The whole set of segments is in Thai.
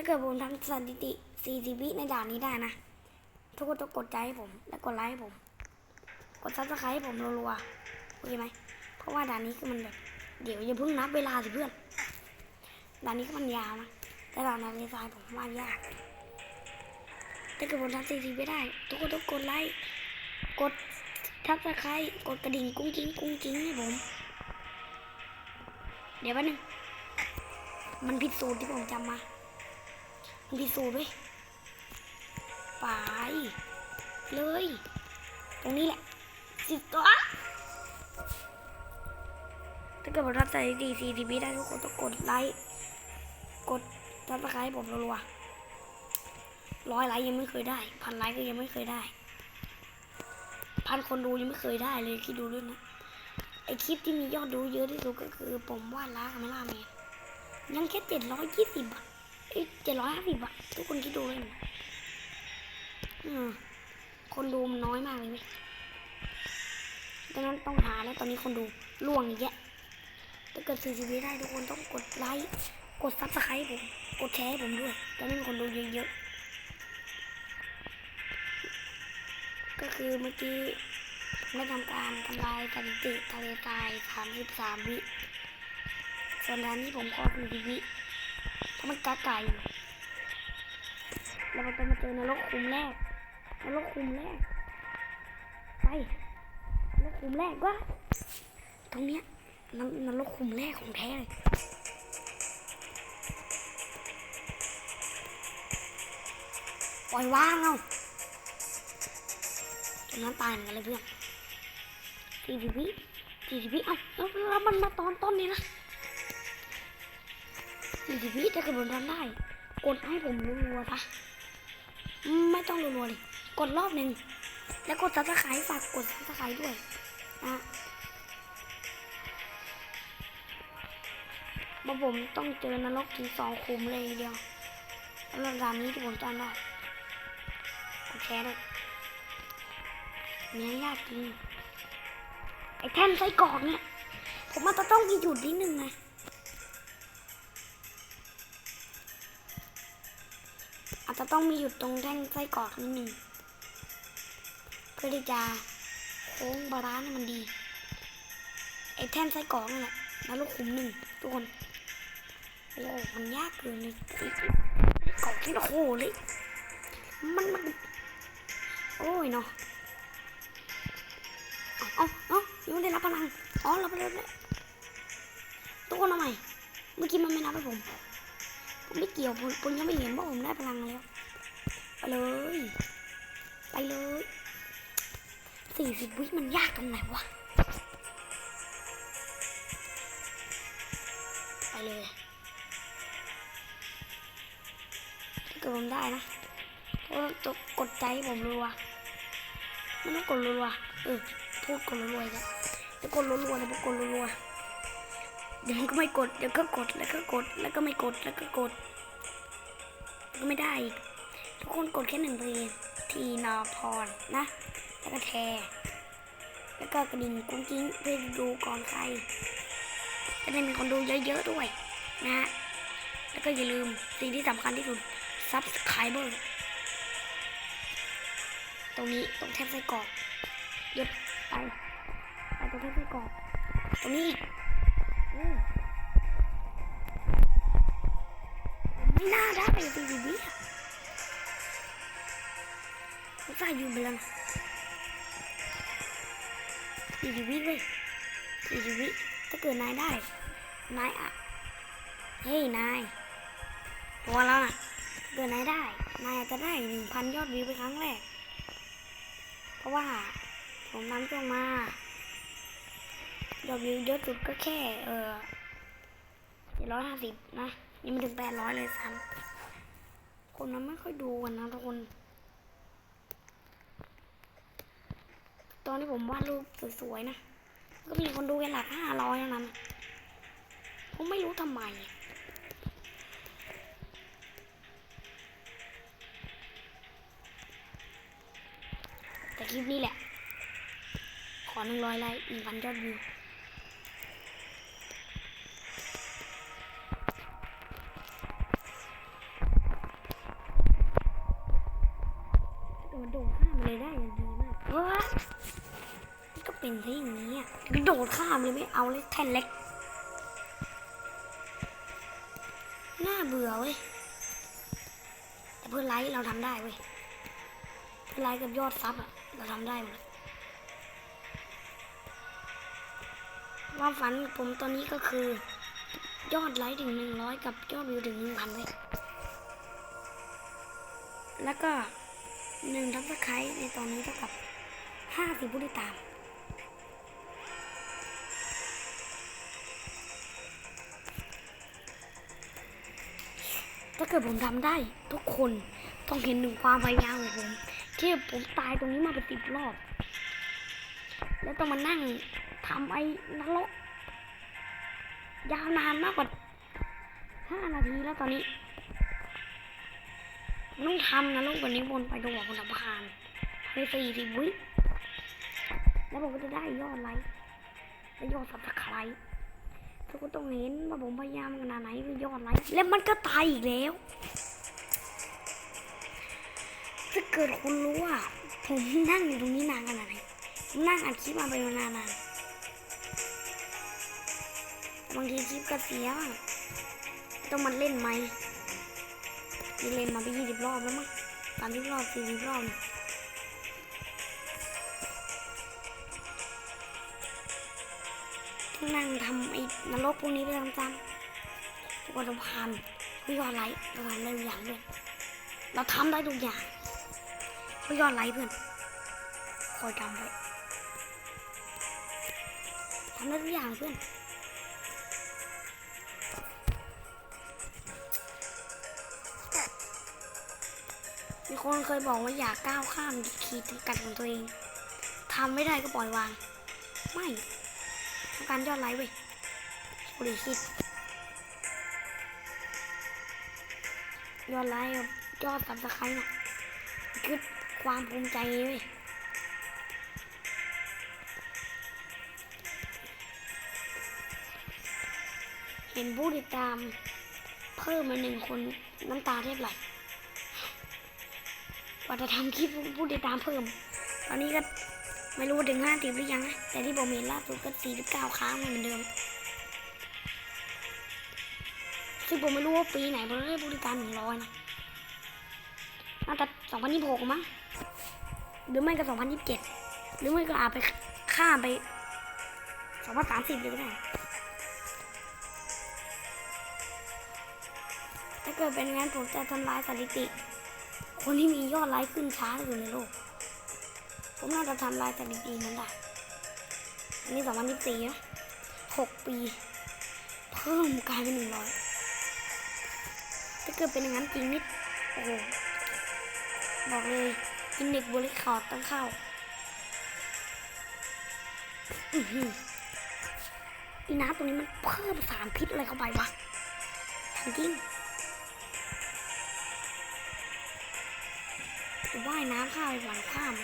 ถ้าเกิดผมทำสถิติ 40 วิในด่านนี้ได้นะ ทุกคนต้องกดใจให้ผม และกดไลค์ให้ผม กดซับสไครต์ให้ผมรัวๆโอเคไหม เพราะว่าด่านนี้คือมันแบบ เดี๋ยวอย่าเพิ่งนับเวลาสิเพื่อน ด่านนี้ก็มันยาวนะ แต่ด่านนาฬิกายผมว่ายาก ถ้าเกิดผมทำ40วิได้ ทุกคนต้องกดไลค์ กดทับสไครต์กดกระดิ่งกุ้งกิ้งกุ้งกิ้งให้ผม เดี๋ยวแป๊บนึง มันผิดสูตรที่ผมจำมา มันผิดสูตรเว้ยไป เลย ตรงนี้แหละสิบตัวถ้าเกิดผมรับสถิติสี่สิบวิได้ทุกคนต้องกดไลค์ กดซับสไครต์ผมรัวๆร้อยไลค์ยังไม่เคยได้ พันไลค์ก็ยังไม่เคยได้ พันคนดูยังไม่เคยได้เลยคิดดูด้วยนะไอคลิปที่มียอดดูเยอะที่สุดก็คือผมวาดล้าคาเมล่าแมนยังแค่เจ็ดร้อยยี่สิบบาท เจ็ดร้อยห้าสิบบาททุกคนคิดดูเลยนะคนดูมันน้อยมากเลยไหมดังนั้นต้องหาแล้วตอนนี้คนดูล่วงอีกแยะถ้าเกิดสี่สิบวิได้ทุกคนต้องกดไลค์ กดซับสไครต์ผม กดแชร์ผมด้วยจะได้มีคนดูเยอะๆ ก็คือเมื่อกี้ไม่ทำการทำลายสถิติทะเลทรายสามสิบสามวิ ส่วนด้านนี้ผมขอคือวิ เพราะมันกาไก่เราจะมาเจอนรกคุมแรกนรกคุมแรก ไปนรกคุมแรกว่าตรงเนี้ยนนรกคุมแรกของแท้เลยปล่อยว่างเอาตรงนั้นตายเหมือนกันเลยเพื่อนสี่สิบวิสี่สิบวิเอ้าแล้วแล้วมันมาตอนต้นนี้นะ สี่สิบวิถ้าเกิดผมทำได้ กดให้ผมรัวๆปะไม่ต้องรัวๆเลยกดรอบหนึ่งแล้วกดซับสไครต์ฝากกดซับสไครต์ด้วยนะเพราะผมต้องเจอนรกถึงสองคุมเลยเดียวแล้วด่านนี้ที่ผมจำได้กดแชร์ด้วยเนี้ยยากจริงไอ้แท่นไส้กรอกเนี่ย ผมว่าจะต้องมีหยุดนิดนึงไง อาจจะต้องมีหยุดตรงแท่นไส้กรอกนิดนึงเพื่อที่จะโค้งบาลานซ์ให้มันดีไอ้แท่นไส้กรอกนั่นแหละแล้วลูกขุมหนึ่งทุกคนโอ้มันยากเกินเลยกรอกที่โอ้โหเลยมันมันโอ้ยเนาะเอาเอาเอยังไม่ได้รับพลังอ๋อรับพลังแล้วทุกคนเอาใหม่เมื่อกี้มันไม่นับให้ผม ผมไม่เกี่ยวผมผมยังไม่เห็นว่าผมได้พลังแล้วไปเลย ไปเลยสี่สิบวิมันยากตรงไหนวะ ไปเลยถ้าเกิดผมได้นะก็ต้องกดใจผมรัวไม่ต้องกดรัวเออพูดกดรัวๆอีกแล้วจะกดรัวๆเลยบอกกดรัวๆ เดี๋ยวก็ไม่กด เดี๋ยวก็กด แล้วก็กด แล้วก็ไม่กด แล้วก็กด ก็ไม่ได้อีก ทุกคนกดแค่หนึ่งเพลงทีนอพรนะ แล้วก็แชร์แล้วก็กระดิ่งกุ้งกิ้งเพื่อดูก่อนใครจะได้มีคนดูเยอะๆด้วยนะฮะ แล้วก็อย่าลืมสิ่งที่สำคัญที่สุด subscriber ตรงนี้ตรงแทบไส้กรอกหยุดไปไปตรงแทบไส้กรอกตรงนี้อีก ไม่น่าได้สี่สิบวิอะผมใส่ยู่ไปแล้วนะสี่สิบวิเว้ยสี่สิบวิถ้าเกิดนายได้ นายอะ เฮ้ย นายตัวแล้วนะถ้าเกิดนายได้ นายจะได้หนึ่งพันยอดวิวเป็นครั้งแรก เพราะว่า ผมนำช่วงมายอดวิวเยอะสุดก็แค่ เออเจ็ดร้อยห้าสิบนะ ยังไม่ถึงแปดร้อยเลยซ้ำคนนั้นไม่ค่อยดูกันนะทุกคน ตอนที่ผมวาดรูปสวยๆนะ ก็มีคนดูแค่หลักห้าร้อยเท่านั้นผมไม่รู้ทำไมแต่คลิปนี้แหละ ขอหนึ่งร้อยไลค์หนึ่งพันยอดวิว ดดข้ามเลยได้ยังดีมากว้าก็เป็นซะอย่างนี้อะกระโดดข้ามเลยไม่เอาเลยแท่นเล็กน่าเบื่อเว้ยแต่เพื่อนไลท์เราทำได้เว้ยเพื่อนไลท์กับยอดซับอะเราทำได้หมดความฝันผมตอนนี้ก็คือยอดไลท์ถึงหนึ่งร้อยกับยอดวิวถึงหนึ่งพันเลยแล้วก็ หนึ่งทับสไคร์ในตอนนี้เท่ากับห้าสิบผู้ติดตาม ถ้าเกิดผมทำได้ทุกคนต้องเห็นถึงความพยายามของผมที่ผมตายตรงนี้มาเป็นสิบรอบ แล้วต้องมานั่งทำไอ้นรกยาวนานมากกว่าห้านาทีแล้วตอนนี้ ต้องทำนะลูกวันนี้วนไปตรงหัวคนสำคัญภายในสี่สิบวิแล้วผมก็จะได้ยอดไลค์และยอดสับสไครต์ทุกคนต้องเห็นว่าผมพยายามขนาดไหนยอดไลค์แล้วมันก็ตายอีกแล้วถ้าเกิดคุณรู้ว่าผมนั่งอยู่ตรงนี้นานขนาดไหนผมนั่งอัดคลิปมาเป็นานานบางทีคลิปก็เสียต้องมันเล่นไหม นี่เล่นมาไปยี่สิบรอบแล้วมั้งสามสิบรอบสี่สิบรอบเนี่ยนั่งทำไอ้นรกพวกนี้ไปทำซ้ำทุกคนต้องผ่านเพื่อยอดไลค์เราทำได้ทุกอย่างเลยเราทำได้ทุกอย่างเพื่อยอดไลค์เพื่อนคอยจำไว้ทำได้ทุกอย่างเพื่อน คนเคยบอกว่าอย่าก้าวข้ามขีดจำกัดของตัวเองทำไม่ได้ก็ปล่อยวาง ไม่ต้องการยอดไลค์เว้ยบริคิดยอดไลค์ยอดสับสไครต์นะคือความภูมิใจเว้ยเห็นผู้ติดตามเพิ่มมาหนึ่งคนน้ำตาแทบไหล ว่าจะทำคลิปผู้ติดตามเพิ่ม ตอนนี้ก็ไม่รู้ถึงห้าสิบหรือยังนะ แต่ที่ผมเห็นล่าสุดก็สี่สิบเก้าค้างเหมือนเดิมซึ่งผมไม่รู้ว่าปีไหนผมได้ผู้ติดตามหนึ่งร้อยนะน่าจะสองพันยี่สิบหกมั้ง หรือไม่ก็สองพันยี่สิบเจ็ดหรือไม่ก็อาจไปข้ามไปสองพันสามสิบเลยก็ได้ถ้าเกิดเป็นงั้นผมจะทำลายสถิติ คนที่มียอดไลค์ขึ้นช้าที่สุดในโลก ผมน่าจะทำลายสถิตินั้นได้ อันนี้สองพันยี่สิบสี่นะหกปี เพิ่มกลายเป็นหนึ่งร้อยถ้าเกิดเป็นอย่างนั้นจริงนิด โอ้โห บอกเลยอินเด็กบริคอร์ดต้องเข้า อือหืออีน้ำตรงนี้มันเพิ่มสารพิษอะไรเข้าไปวะถามจริง ว่ายน้ำข้ามไปฝั่งข้าม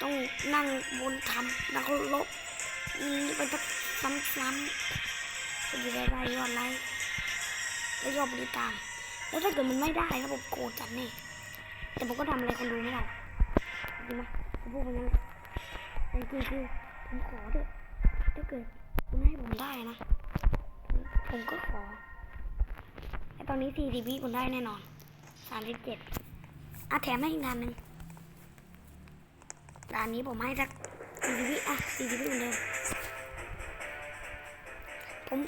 ต้องนั่งบนทำแล้วก็ลบนี่ไปทักซ้ำๆก็จะได้ได้ยอดไลค์และยอดบริตาม แล้วถ้าเกิดมันไม่ได้นะผมโกรธจัดแน่แต่ผมก็ทำอะไรคนดูไม่ได้จริงไหมผมพูดไปงั้นแหละแต่จริงๆคือผมขอเถอะถ้าเกิดคุณให้ผมได้นะ ผมก็ขอ ตอนนี้สี่สิบวิคุณได้แน่นอนสามสิบเจ็ดอะแถมให้อีกด่านหนึ่งด่านนี้ผมให้สักสี่สิบวิอะสี่สิบวิเหมือนเดิมผม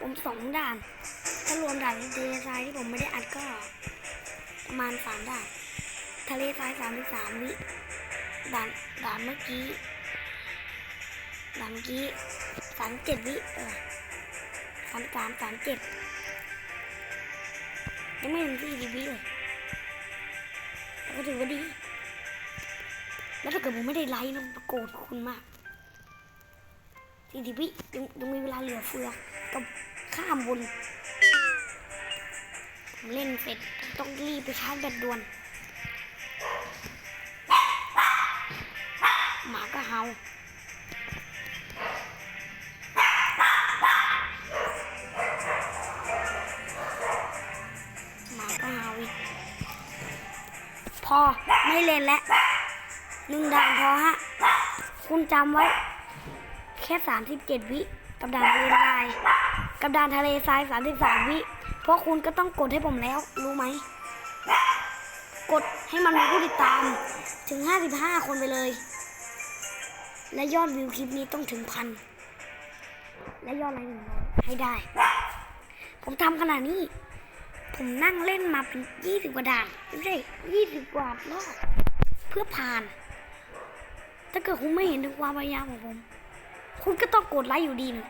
ผมสองด่าน ถ้ารวมด่านทะเลทรายที่ผมไม่ได้อัดก็ ประมาณสามด่าน ทะเลทรายสามสิบสามวิด่านด่านเมื่อกี้ด่านเมื่อกี้สามเจ็ดวิเออสามสามสามเจ็ด ยังไม่ถึงสี่สิบวิเลยแต่ก็ถือว่าดี แล้วถ้าเกิดผมไม่ได้ไลค์นะผมโกรธคุณมากสี่สิบวิยังยังมีเวลาเหลือเฟือกับข้ามบนผมเล่นเสร็จต้องรีบไปชาร์จแบตด่วนหมาก็เห่า หมาก็เห่นแล้วหนึ่งด่านพอฮะ คุณจำไว้ แค่สามสิบเจ็ดวิกับด่านทะเลทรายกับด่านทะเลทรายสามสิบสามวิเพราะคุณก็ต้องกดให้ผมแล้วรู้ไหม กดให้มันมีผู้ติดตาม ถึงห้าสิบห้าคนไปเลย และยอดวิวคลิปนี้ต้องถึงพันและยอดไลค์หนึ่งร้อยให้ได้ ผมทำขนาดนี้ ผมนั่งเล่นมาเป็นยี่สิบกว่าด่านไม่ใช่ยี่สิบกว่ารอบเพื่อผ่าน ถ้าเกิดคุณไม่เห็นถึงความพยายามของผม คุณก็ต้องกดไลค์อยู่ดีนะ